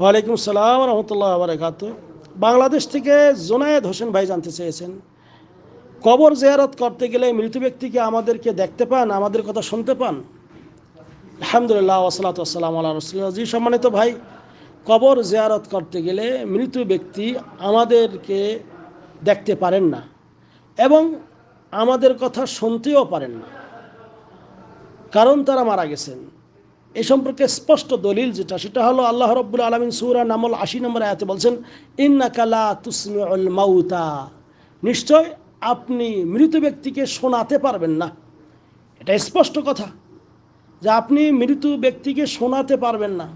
ওয়ালাইকুম আসসালাম রহমতুল্লাহ বারাকাত বাংলাদেশ থেকে জোনায়েদ হোসেন ভাই জানতে চেয়েছেন, কবর জেয়ারত করতে গেলে মৃত ব্যক্তিকে আমাদেরকে দেখতে পান, আমাদের কথা শুনতে পান? আলহামদুলিল্লাহ ওসলাত আসসালাম আল্লাহ রসুল্লাহ জি, সম্মানিত ভাই, কবর জেয়ারত করতে গেলে মৃত ব্যক্তি আমাদেরকে দেখতে পারেন না। এবং আমাদের কথা শুনতেও পারেন না। কারণ তারা মারা গেছেন। এ সম্পর্কে স্পষ্ট দলিল যেটা, সেটা হলো আল্লাহ রব্বুল আলমিন সুরা নামল আশি নম্বর আয়াতে বলছেন ইন্না কালা তুসমিউল মাউতা। নিশ্চয় আপনি মৃত ব্যক্তিকে শোনাতে পারবেন না। এটা স্পষ্ট কথা যে আপনি মৃত ব্যক্তিকে শোনাতে পারবেন না।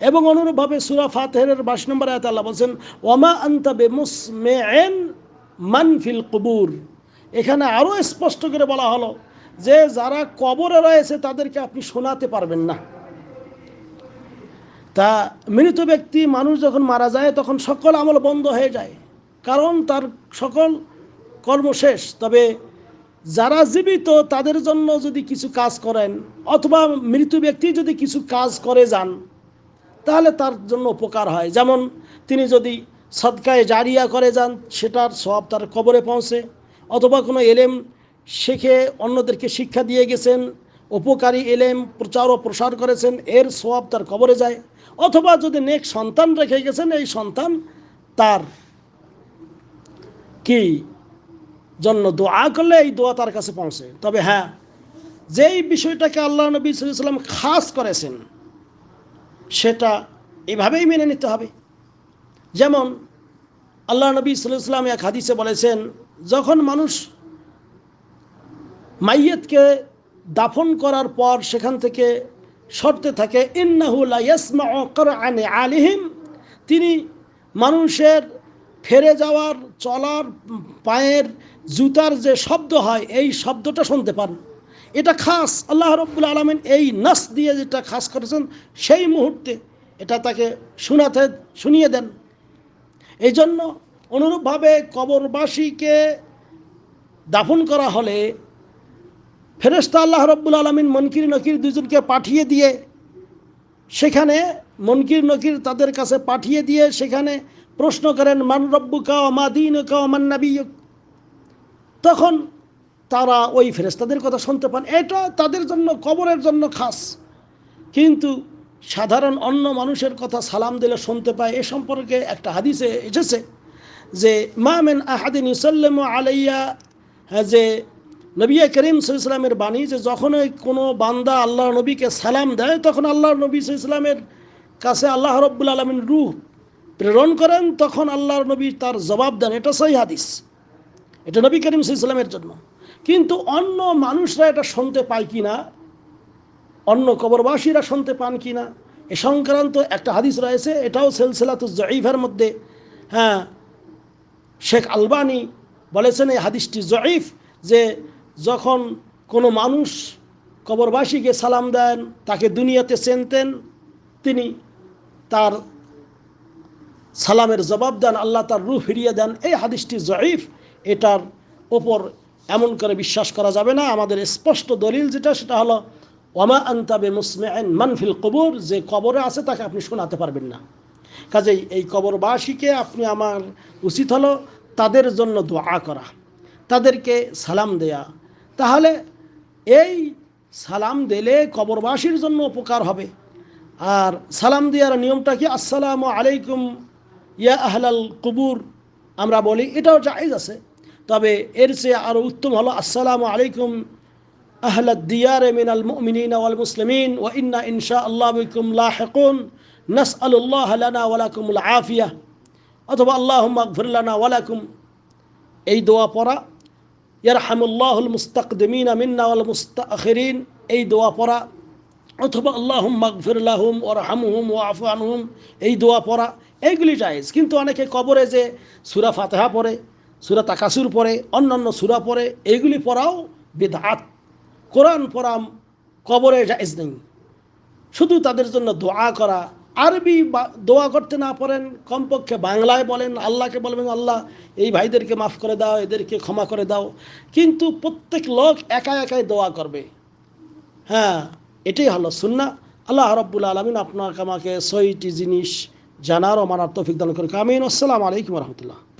এবং অনুরূপভাবে সুরা ফাতেহের বাইশ নম্বর আয়াতে আল্লাহ বলছেন ওমা আন্তাবে মুসমেন মানফিল কবুর। এখানে আরও স্পষ্ট করে বলা হলো যে, যারা কবরে রয়েছে, তাদেরকে আপনি শোনাতে পারবেন না। তা মৃত ব্যক্তি মানুষ যখন মারা যায়, তখন সকল আমল বন্ধ হয়ে যায়। কারণ তার সকল কর্ম শেষ। তবে যারা জীবিত, তাদের জন্য যদি কিছু কাজ করেন, অথবা মৃত ব্যক্তি যদি কিছু কাজ করে যান, তাহলে তার জন্য উপকার হয়। যেমন তিনি যদি সদকায় জারিয়া করে যান, সেটার সব তার কবরে পৌঁছে। অথবা কোনো এলেম শেখে অন্যদেরকে শিক্ষা দিয়ে গেছেন, উপকারী এলেম প্রচার ও প্রসার করেছেন, এর সব তার কবরে যায়। অথবা যদি নেক সন্তান রেখে গেছেন, এই সন্তান তার কি? জন্য দোয়া করলে এই দোয়া তার কাছে পৌঁছে। তবে হ্যাঁ যেই বিষয়টাকে আল্লাহ নবী সাল্লাম খাস করেছেন, সেটা এভাবেই মেনে নিতে হবে। যেমন আল্লাহ নবী সাল্লাম এক হাদিসে বলেছেন, যখন মানুষ মাইয়েতকে দাফন করার পর সেখান থেকে সরতে থাকে ইন্নাহুলাইয়াসমানে আলিহিম তিনি মানুষের ফেরে যাওয়ার, চলার, পায়ের জুতার যে শব্দ হয়, এই শব্দটা শুনতে পান। এটা খাস, আল্লাহ রব্বুল আলমিন এই নাস দিয়ে যেটা খাস করেছেন, সেই মুহূর্তে এটা তাকে শোনাতে, শুনিয়ে দেন। এই জন্য অনুরূপভাবে কবরবাসীকে দাফন করা হলে ফেরেস্তা আল্লাহ রব্বুল আলমিন মনকির নকির দুজনকে পাঠিয়ে দিয়ে সেখানে মনকির নকির তাদের কাছে পাঠিয়ে দিয়ে সেখানে প্রশ্ন করেন, মান রব্বু কাও মা দিন কাও মান নাবি তখন তারা ওই ফেরেস্তাদের কথা শুনতে পান। এটা তাদের জন্য, কবরের জন্য খাস। কিন্তু সাধারণ অন্য মানুষের কথা সালাম দিলে শুনতে পায়। এ সম্পর্কে একটা হাদিসে এসেছে যে, মা মেন আহাদিন ইসাল্লাম আলাইয়া যে নবী করিম ইসলামের বাণী যে যখন কোনো বান্দা আল্লাহ নবীকে সালাম দেয়, তখন আল্লাহ নবী ইসলামের কাছে আল্লাহ রব্বুল আলমিন রুহ প্রেরণ করেন, তখন আল্লাহর নবী তার জবাব দেন। এটা সহি হাদিস। এটা নবী করিম ইসলামের জন্য। কিন্তু অন্য মানুষরা এটা শুনতে পায় কি না অন্য কবরবাসীরা শুনতে পান কি না? এ সংক্রান্ত একটা হাদিস রয়েছে, এটাও সেলসেলাত জয়ীফের মধ্যে। হ্যাঁ শেখ আলবানি বলেছেন এই হাদিসটি জয়ীফ যে যখন কোনো মানুষ কবরবাসীকে সালাম দেন, তাকে দুনিয়াতে চেনতেন, তিনি তার সালামের জবাব দেন, আল্লাহ তার রুহ ফিরিয়ে দেন। এই হাদিসটি জয়ীফ এটার ওপর এমন করে বিশ্বাস করা যাবে না। আমাদের স্পষ্ট দলিল যেটা, সেটা হলো ওমা আন্তাবে মুসমেন মানফিল কবর, যে কবরে আছে তাকে আপনি শোনাতে পারবেন না। কাজেই এই কবরবাসীকে আপনি আমার উচিত হলো তাদের জন্য দোয়া করা, তাদেরকে সালাম দেয়া। তাহলে এই সালাম দিলে কবরবাসীর জন্য উপকার হবে। আর সালাম দেওয়ার নিয়মটা কি? আসসালামু আলাইকুম, ইয়া আহলাল কবুর। আমরা বলি, এটাও জায়েজ আছে। তবে এর চেয়ে আরও উত্তম হলো, আসসালামু আলাইকুম মিনাল মুমিনিন ওয়াল মুসলিমিন ওয়া ইন্না ইনশা আল্লাহ বিকুম লাহিকুন। নাসআলুল্লাহ লানা ওয়া লাকুমুল আফিয়া। অথবা আল্লাহুম্মা গফির লানা ওয়া লাকুম। এই দোয়া পড়া। ইয়ারহামুল্লাহুল মুস্তাকদিমিন মিন্না ওয়াল মুস্তাখিরিন। এই দোয়া পড়া। অথবা আল্লাহুম মাগফির লাহুম ওরহামহুম ও আফু আনহুম। এই দোয়া পড়া। এইগুলি জায়েজ। কিন্তু অনেকে কবরে যে সুরা ফাতেহা পড়ে, সুরা তাকাসুর পড়ে, অন্যান্য সুরা পড়ে, এইগুলি পড়াও বিধাত কোরআন পড়া কবরে জায়েজ নেই। শুধু তাদের জন্য দোয়া করা। আরবি দোয়া করতে না পারেন, কমপক্ষে বাংলায় বলেন, আল্লাহকে বলবেন, আল্লাহ, এই ভাইদেরকে মাফ করে দাও, এদেরকে ক্ষমা করে দাও। কিন্তু প্রত্যেক লোক একা একাই দোয়া করবে। হ্যাঁ এটাই হলো সুন্না আল্লাহ রব্বুল আলমিন আপনাকে আমাকে ছয়টি জিনিস জানার ও মানার দান করে আমিন। আসসালামু আলাইকুম রহমতুল্লাহ।